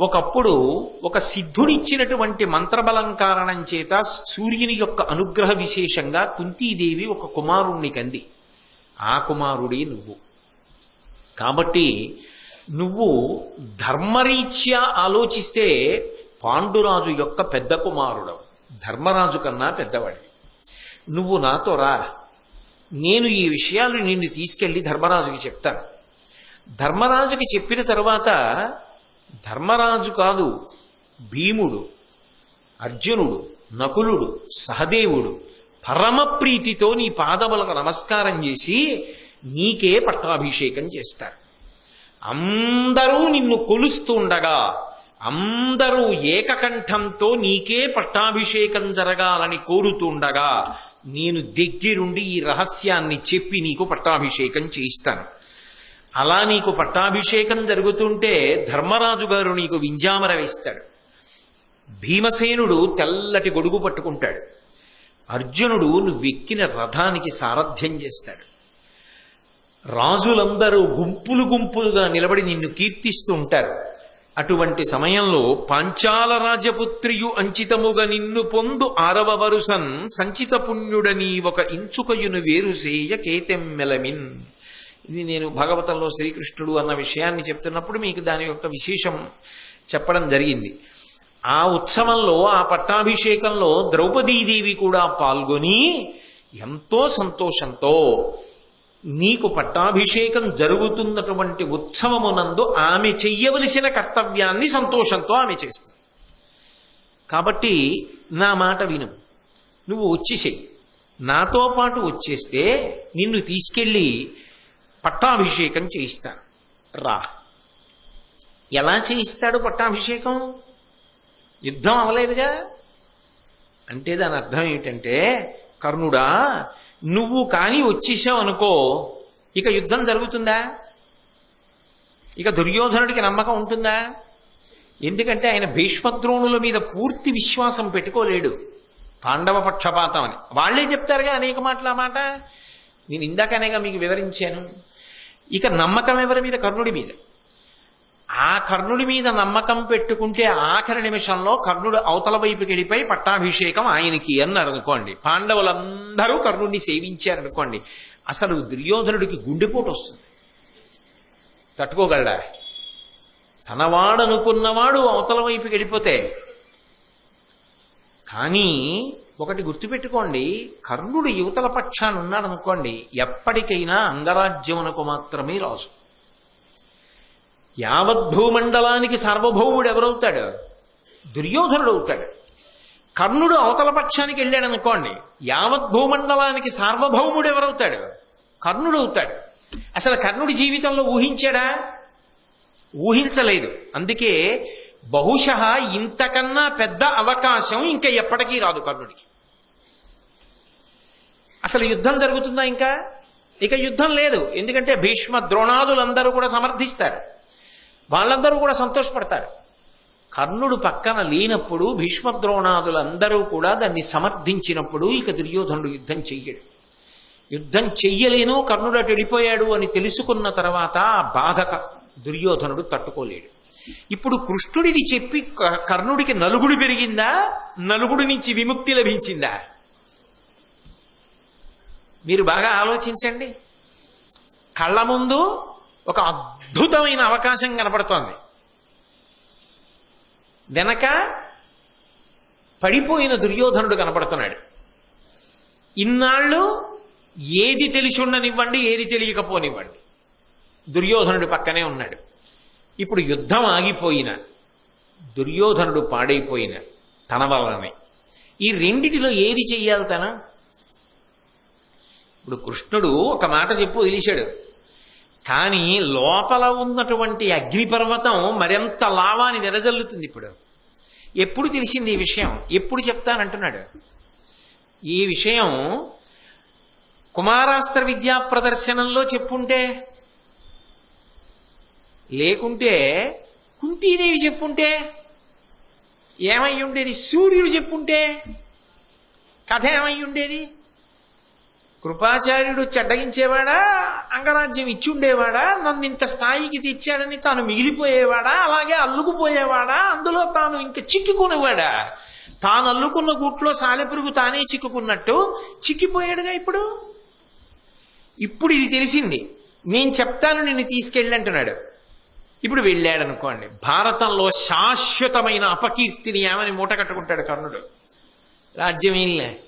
ఒకప్పుడు ఒక సిద్ధుడిచ్చినటువంటి మంత్రబలం కారణం చేత సూర్యుని యొక్క అనుగ్రహ విశేషంగా కుంతీదేవి ఒక కుమారుణ్ణి కంది. ఆ కుమారుడే నువ్వు. కాబట్టి నువ్వు ధర్మరీత్యా ఆలోచిస్తే పాండురాజు యొక్క పెద్ద కుమారుడవు. ధర్మరాజు కన్నా పెద్దవాడి నువ్వు నాతో రా. నేను ఈ విషయాలు నిన్ను తీసుకెళ్ళి ధర్మరాజుకి చెప్తాను. ధర్మరాజుకి చెప్పిన తర్వాత ధర్మరాజు కాదు భీముడు అర్జునుడు నకులుడు సహదేవుడు పరమప్రీతితో నీ పాదములకు నమస్కారం చేసి నీకే పట్టాభిషేకం చేస్తారు. అందరూ నిన్ను కొలుస్తుండగా అందరూ ఏకకంఠంతో నీకే పట్టాభిషేకం జరగాలని కోరుతుండగా నేను దగ్గరుండి ఈ రహస్యాన్ని చెప్పి నీకు పట్టాభిషేకం చేయిస్తాను. అలా నీకు పట్టాభిషేకం జరుగుతుంటే ధర్మరాజు గారు నీకు వింజామర వేస్తాడు. భీమసేనుడు తెల్లటి గొడుగు పట్టుకుంటాడు. అర్జునుడు నువ్వెక్కిన రథానికి సారథ్యం చేస్తాడు. రాజులందరూ గుంపులు గుంపులుగా నిలబడి నిన్ను కీర్తిస్తూ ఉంటారు. అటువంటి సమయంలో పాంచాల రాజపుత్రియు అంచితముగా నిన్ను పొందు ఆరవ వరుసన్ సంచిత పుణ్యుడని ఒక ఇంచుకయును వేరుసేయ కేతెమ్మెలమిన్. ఇది నేను భాగవతంలో శ్రీకృష్ణుడు అన్న విషయాన్ని చెప్తున్నప్పుడు మీకు దాని యొక్క విశేషం చెప్పడం జరిగింది. ఆ ఉత్సవంలో ఆ పట్టాభిషేకంలో ద్రౌపదీదేవి కూడా పాల్గొని ఎంతో సంతోషంతో నీకు పట్టాభిషేకం జరుగుతున్నటువంటి ఉత్సవమునందు ఆమె చెయ్యవలసిన కర్తవ్యాన్ని సంతోషంతో ఆమె చేస్తుంది. కాబట్టి నా మాట విను. నువ్వు వచ్చేసేయి నాతో పాటు వచ్చేస్తే నిన్ను తీసుకెళ్ళి పట్టాభిషేకం చేయిస్తారు రా. ఎలా చేయిస్తాడు పట్టాభిషేకం? యుద్ధం అవలేదుగా అంటే దాని అర్థం ఏమిటంటే కర్ణుడా నువ్వు కానీ వచ్చేసావు అనుకో ఇక యుద్ధం జరుగుతుందా? ఇక దుర్యోధనుడికి నమ్మకం ఉంటుందా? ఎందుకంటే ఆయన భీష్మద్రోణుల మీద పూర్తి విశ్వాసం పెట్టుకోలేడు. పాండవ పక్షపాతం అని. వాళ్ళే చెప్తారుగా అనేక మాటల మాట. నేను ఇందాకనేగా మీకు వివరించాను. ఇక నమ్మకం ఎవరి మీద? కర్ణుడి మీద. ఆ కర్ణుడి మీద నమ్మకం పెట్టుకుంటే ఆఖరి నిమిషంలో కర్ణుడు అవతల వైపుకి వెళ్ళిపోయి పట్టాభిషేకం ఆయనకి అన్నారు అనుకోండి. పాండవులందరూ కర్ణుడిని సేవించారనుకోండి అసలు దుర్యోధనుడికి గుండెపోటు వస్తుంది. తట్టుకోగలడా? తనవాడనుకున్నవాడు అవతల వైపుకి వెళ్ళిపోతే. కానీ ఒకటి గుర్తుపెట్టుకోండి కర్ణుడు యువతల పక్షాన ఉన్నాడనుకోండి ఎప్పటికైనా అంగరాజ్యమునకు మాత్రమే రాజు. యావద్భూమండలానికి సార్వభౌముడు ఎవరవుతాడు దుర్యోధనుడు అవుతాడు కర్ణుడు అవతల పక్షానికి వెళ్ళాడు అనుకోండి యావత్ భూమండలానికి సార్వభౌముడు ఎవరవుతాడు కర్ణుడు అవుతాడు అసలు కర్ణుడి జీవితంలో ఊహించాడా? ఊహించలేదు. అందుకే బహుశ ఇంతకన్నా పెద్ద అవకాశం ఇంకా ఎప్పటికీ రాదు కర్ణుడికి. అసలు యుద్ధం జరుగుతుందా ఇంకా? ఇక యుద్ధం లేదు. ఎందుకంటే భీష్మ ద్రోణాదులందరూ కూడా సమర్థిస్తారు. వాళ్ళందరూ కూడా సంతోషపడతారు. కర్ణుడు పక్కన లేనప్పుడు భీష్మ ద్రోణాదులందరూ కూడా దాన్ని సమర్థించినప్పుడు ఇక దుర్యోధనుడు యుద్ధం చెయ్యడు. యుద్ధం చెయ్యలేను కర్ణుడు అటు వెళ్ళిపోయాడు అని తెలుసుకున్న తర్వాత ఆ బాధ దుర్యోధనుడు తట్టుకోలేడు. ఇప్పుడు కృష్ణుడిని చెప్పి కర్ణుడికి నలుగుడు పెరిగిందా? నలుగుడు నుంచి విముక్తి లభించిందా? మీరు బాగా ఆలోచించండి. కళ్ళ ముందు ఒక అద్భుతమైన అవకాశం కనపడుతోంది. వెనక పడిపోయిన దుర్యోధనుడు కనపడుతున్నాడు. ఇన్నాళ్ళు ఏది తెలిసి ఉండనివ్వండి ఏది తెలియకపోనివ్వండి. దుర్యోధనుడు పక్కనే ఉన్నాడు. ఇప్పుడు యుద్ధం ఆగిపోయిన దుర్యోధనుడు పాడైపోయిన తన వల్లనే ఈ రెండిటిలో ఏది చెయ్యాలి తన? ఇప్పుడు కృష్ణుడు ఒక మాట చెప్పు వదిలేశాడు. కానీ లోపల ఉన్నటువంటి అగ్నిపర్వతం మరింత లావాని వెదజల్లుతుంది ఇప్పుడు. ఎప్పుడు తెలిసింది ఈ విషయం? ఎప్పుడు చెప్తానంటున్నాడు. ఈ విషయం కుమారాస్త్ర విద్యా ప్రదర్శనంలో చెప్పుంటే లేకుంటే కుంతీదేవి చెప్పుంటే ఏమై ఉండేది? సూర్యుడు చెప్పుంటే కథ ఏమై ఉండేది? కృపాచార్యుడు చెడ్డగించేవాడా? అంగరాజ్యం ఇచ్చి ఉండేవాడా నన్ను ఇంత స్థాయికి తెచ్చాడని తాను మిగిలిపోయేవాడా? అలాగే అల్లుకుపోయేవాడా? అందులో తాను ఇంక చిక్కుకునేవాడా? తాను అల్లుకున్న గుట్లో సాలెపురుగు తానే చిక్కుకున్నట్టు చిక్కిపోయాడుగా ఇప్పుడు? ఇప్పుడు ఇది తెలిసింది. నేను చెప్తాను నిన్ను తీసుకెళ్ళి అంటున్నాడు ఇప్పుడు వెళ్ళాడనుకోండి. భారతంలో శాశ్వతమైన అపకీర్తిని ఏమని మూట కట్టుకుంటాడు కర్ణుడు? రాజ్యం ఏంలే